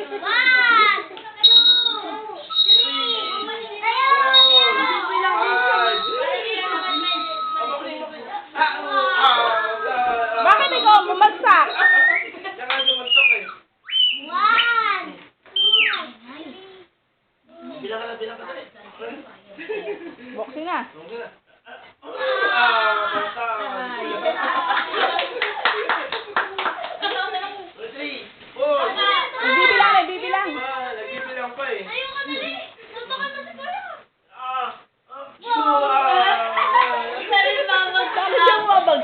One, two, three. Bakit ikaw bumagsak? One, Bilang ka na, bilang ka na. Boxing na.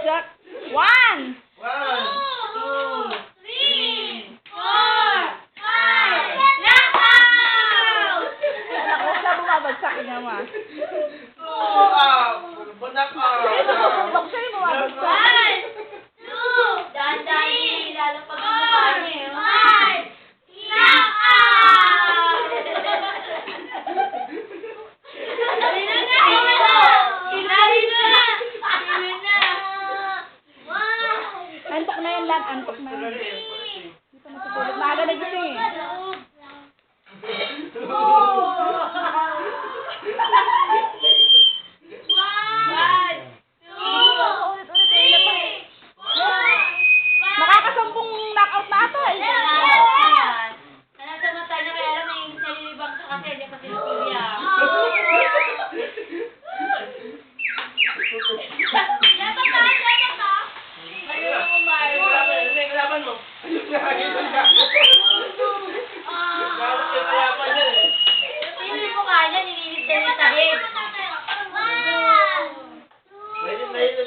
Jack. One. One. Two. Three. Four. Five. Knockout! Naku, sa bumabagsak naman. Knockout. Knockout. lang, antok na. Hindi pa matutulog. Maaga na dito eh. Nakakasampung knockout na ata eh. Kaya na tamatay na kaya lang na yung nalilibang sa kasi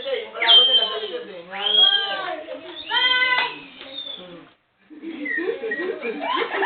siya eh. Yung palaban niya nasa Bye!